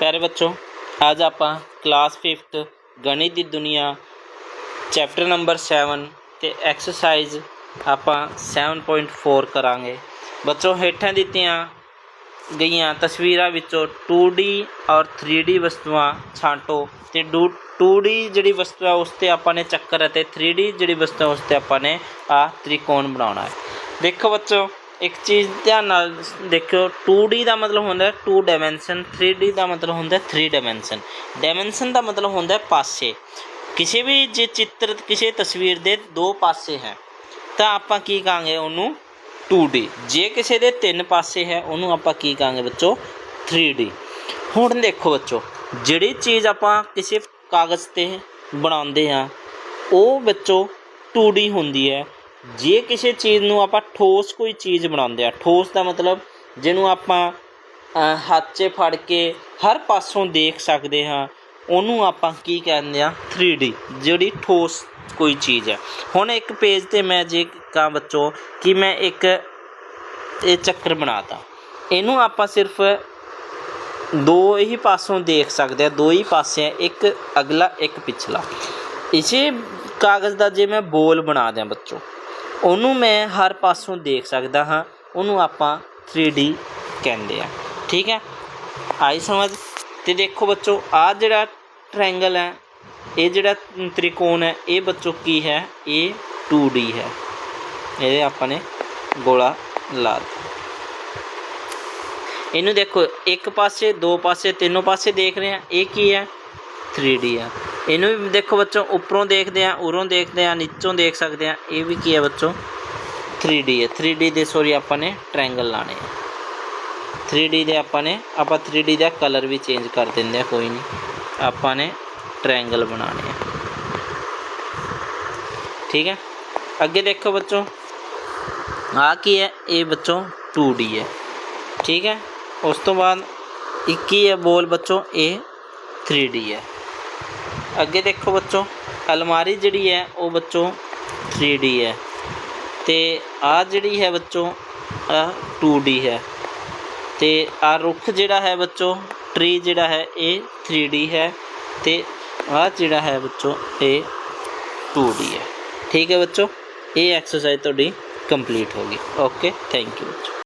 ਪਿਆਰੇ ਬੱਚੋ, ਅੱਜ ਆਪਾਂ ਕਲਾਸ 5th ਗਣਿਤ ਦੀ ਦੁਨੀਆ ਚੈਪਟਰ ਨੰਬਰ 7 ਤੇ ਐਕਸਰਸਾਈਜ਼ ਆਪਾਂ 7.4 ਕਰਾਂਗੇ। ਬੱਚੋ, ਹੇਠਾਂ ਦਿੱਤੀਆਂ ਗਈਆਂ ਤਸਵੀਰਾਂ ਵਿੱਚੋਂ 2D ਔਰ 3D ਵਸਤੂਆਂ ਛਾਂਟੋ ਤੇ 2D ਜਿਹੜੀ ਵਸਤੂ ਹੈ ਉਸ ਤੇ ਆਪਾਂ ਨੇ ਚੱਕਰ ਅਤੇ 3D ਜਿਹੜੀ ਵਸਤੂ ਹੈ ਉਸ ਤੇ ਆਪਾਂ ਨੇ ਆ ਤ੍ਰਿਕੋਣ ਬਣਾਉਣਾ ਹੈ। ਦੇਖੋ ਬੱਚੋ ਇੱਕ ਚੀਜ਼ ਧਿਆਨ ਨਾਲ ਦੇਖਿਓ 2D ਦਾ ਮਤਲਬ ਹੁੰਦਾ ਹੈ 2 ਡਾਈਮੈਂਸ਼ਨ 3D ਦਾ ਮਤਲਬ ਹੁੰਦਾ ਹੈ 3 ਡਾਈਮੈਂਸ਼ਨ ਡਾਈਮੈਂਸ਼ਨ ਦਾ ਮਤਲਬ ਹੁੰਦਾ ਹੈ ਪਾਸੇ। ਕਿਸੇ ਵੀ ਜੇ ਚਿੱਤਰ, ਕਿਸੇ ਤਸਵੀਰ ਦੇ ਦੋ ਪਾਸੇ ਹੈ, ਤਾਂ ਆਪਾਂ ਕੀ ਕਹਾਂਗੇ ਉਹਨੂੰ? 2D ਜੇ ਕਿਸੇ ਦੇ ਤਿੰਨ ਪਾਸੇ ਹੈ, ਉਹਨੂੰ ਆਪਾਂ ਕੀ ਕਹਾਂਗੇ ਬੱਚੋ? 3D ਹੁਣ ਦੇਖੋ ਬੱਚੋ, ਜਿਹੜੀ ਚੀਜ਼ ਆਪਾਂ ਕਿਸੇ ਕਾਗਜ਼ ਤੇ ਬਣਾਉਂਦੇ ਹਾਂ, ਉਹ ਬੱਚੋ 2D ਹੁੰਦੀ ਹੈ। ਜੇ ਕਿਸੇ ਚੀਜ਼ ਨੂੰ ਆਪਾਂ ਠੋਸ ਕੋਈ ਚੀਜ਼ ਬਣਾਉਂਦੇ ਆ ਠੋਸ ਦਾ ਮਤਲਬ ਜਿਹਨੂੰ ਆਪਾਂ ਹੱਥ 'ਚ ਫੜ ਕੇ ਹਰ ਪਾਸੋਂ ਦੇਖ ਸਕਦੇ ਹਾਂ, ਉਹਨੂੰ ਆਪਾਂ ਕੀ ਕਹਿੰਦੇ ਆ 3D ਜਿਹੜੀ ਠੋਸ ਕੋਈ ਚੀਜ਼ ਹੈ। ਹੁਣ ਇੱਕ ਪੇਜ ਤੇ ਮੈਂ ਜੇ ਕਹਾਂ ਬੱਚੋ ਕਿ ਮੈਂ ਇੱਕ ਇਹ ਚੱਕਰ ਬਣਾਤਾ। ਇਹਨੂੰ ਆਪਾਂ ਸਿਰਫ ਦੋ ਹੀ ਪਾਸੋਂ ਦੇਖ ਸਕਦੇ ਆ ਦੋ ਹੀ ਪਾਸੇ ਇੱਕ ਅਗਲਾ, ਇੱਕ ਪਿਛਲਾ। ਇਸੇ ਕਾਗਜ਼ ਦਾ ਜੇ ਮੈਂ ਬੋਲ ਬਣਾ ਦਿਆਂ ਬੱਚੋ ਉਹਨੂੰ ਮੈਂ ਹਰ ਪਾਸੋਂ ਦੇਖ ਸਕਦਾ ਹਾਂ, ਉਹਨੂੰ ਆਪਾਂ 3D ਕਹਿੰਦੇ ਆ। ਠੀਕ ਹੈ? ਆਈ ਸਮਝ? ਤੇ ਦੇਖੋ ਬੱਚੋ ਆ ਜਿਹੜਾ ਟ੍ਰਾਇੰਗਲ ਹੈ, ਇਹ ਜਿਹੜਾ ਤ੍ਰਿਕੋਣ ਹੈ, ਇਹ ਬੱਚੋ ਕੀ ਹੈ? ਇਹ 2D ਹੈ। ਇਹਦੇ ਆਪਾਂ ਨੇ ਗੋਲਾ ਲਾ ਦਿੱਤਾ। ਇਹਨੂੰ ਦੇਖੋ, ਇੱਕ ਪਾਸੇ, ਦੋ ਪਾਸੇ, ਤਿੰਨੋਂ ਪਾਸੇ ਦੇਖ ਰਹੇ ਆ ਇਹ ਕੀ ਹੈ? 3D ਆ ਇਹਨੂੰ ਵੀ ਦੇਖੋ ਬੱਚੋ, ਉੱਪਰੋਂ ਦੇਖਦੇ ਆ ਉਰੋਂ ਦੇਖਦੇ ਆ ਨੀਚੋਂ ਦੇਖ ਸਕਦੇ ਆ ਇਹ ਵੀ ਕੀ ਹੈ ਬੱਚੋ? 3D ਹੈ। 3D ਦੇ ਸੋਰੀ ਆਪਾਂ ਨੇ ਟ੍ਰਾਇੰਗਲ ਲਾਣੇ ਆ। 3D ਦੇ ਆਪਾਂ ਨੇ, ਆਪਾਂ 3D ਦਾ ਕਲਰ ਵੀ ਚੇਂਜ ਕਰ ਦਿੰਦੇ ਆ ਕੋਈ ਨਹੀਂ। ਆਪਾਂ ਨੇ ਟ੍ਰਾਇੰਗਲ ਬਣਾਣੇ ਆ। ਠੀਕ ਹੈ? ਅੱਗੇ ਦੇਖੋ ਬੱਚੋ। ਆ ਕੀ ਹੈ? ਇਹ ਬੱਚੋ 2D ਹੈ। ਠੀਕ ਹੈ? ਉਸ ਤੋਂ ਬਾਅਦ ਇੱਕ ਹੀ ਹੈ ਬੋਲ ਬੱਚੋ, ਇਹ 3D ਹੈ। ਅੱਗੇ ਦੇਖੋ ਬੱਚੋ, ਅਲਮਾਰੀ ਜਿਹੜੀ ਹੈ ਉਹ ਬੱਚੋ 3D ਹੈ। ਤੇ ਆ ਜਿਹੜੀ ਹੈ ਬੱਚੋ ਆ 2D ਹੈ। ਤੇ ਆ ਰੁੱਖ ਜਿਹੜਾ ਹੈ ਬੱਚੋ ਟ੍ਰੀ ਜਿਹੜਾ ਹੈ ਇਹ 3D ਹੈ ਤੇ ਆ ਜਿਹੜਾ ਹੈ ਬੱਚੋ, ਇਹ 2D ਹੈ। ਠੀਕ ਹੈ ਬੱਚੋ, ਇਹ ਐਕਸਰਸਾਈਜ਼ ਤੁਹਾਡੀ ਕੰਪਲੀਟ ਹੋ ਗਈ। ਓਕੇ ਥੈਂਕ ਯੂ ਬੱਚੋ।